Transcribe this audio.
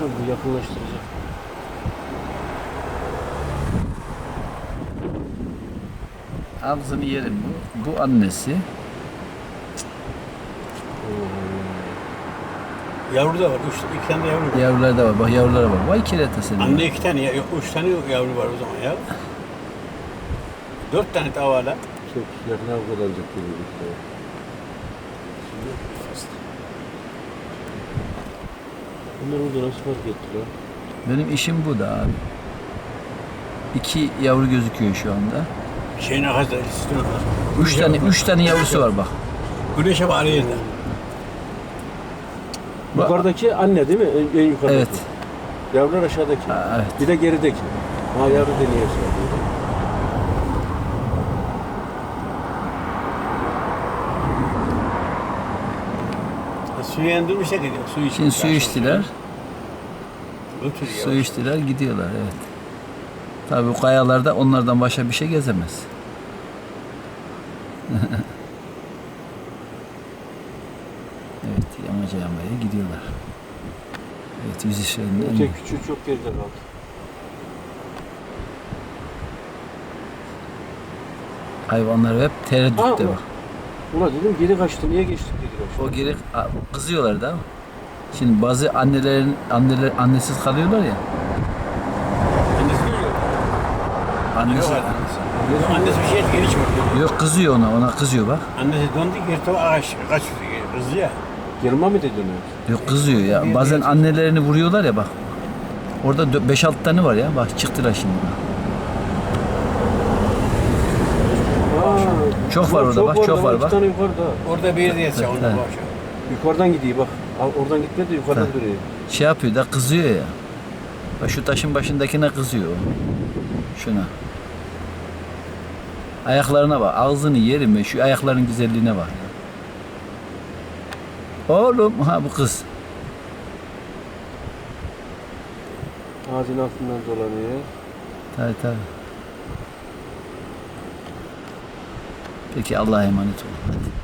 Bu yakınlaştıracak. Ağzını yerim bu. Bu annesi. Yavru da var. Üç, iki tane yavru var. Yavrular da var. Bak yavrulara bak. Vay kerata seni. Anne iki tane, ya- yok üç tane yavru var o zaman ya. Dört tane tavala. Çok yakına kadarcık geliyor. işte. Bunlar orada nasıl fark ettiler? Benim işim bu da abi. İki yavru gözüküyor şu anda. Şeyin arkasında istiyorlar. Üç tane, üç tane yavrusu var bak. Güneşe bağlı. Bak- Yukarıdaki anne değil mi? En, en yukarıdaki. Evet. Yavrular aşağıdaki. Ha, evet. Bir de gerideki. Ha yavru deniyor. Suyu gidiyor. Su için. Şimdi su içtiler. Götürüyor. Su içtiler gidiyorlar evet. Tabii bu kayalarda onlardan başka bir şey gezemez. evet yamaca yamaya gidiyorlar. Evet yüz işlerinden. Öteki küçüğü çok geride kaldı. Hayvanlar hep tereddütte bak. Ulan dedim geri kaçtı. Niye geçtik geri kaçtı? O geri a- kızıyorlar da. Şimdi bazı annelerin anneler annesiz kalıyorlar ya. Annesi biliyor. Annesi Yok annesi. Annesi bir şey geri çıkıyor. yok kızıyor ona, ona kızıyor bak. Annesi döndü geri tabi ağaç kaçıyor. Kızı ya. Girma mı dedin öyle? Yok kızıyor ya. Bazen annelerini vuruyorlar ya bak. Orada 5-6 tane var ya. Bak çıktılar şimdi. Aa, Çok var orada, bak, çok var, bak. tane yukarıda. Orada bir yerde yatsa onu Evet. bu akşam. Yukarıdan gidiyor bak. Al, Oradan gitme de yukarıdan Ha. duruyor. Şey yapıyor da kızıyor ya. Bak şu taşın başındakine kızıyor. o. Şuna. Ayaklarına bak. Ağzını yerim ben. Şu ayakların güzelliğine bak. Oğlum ha bu kız. Ağzın altından dolanıyor. Tabii tabii. Peki Allah'a emanet olun. Hadi.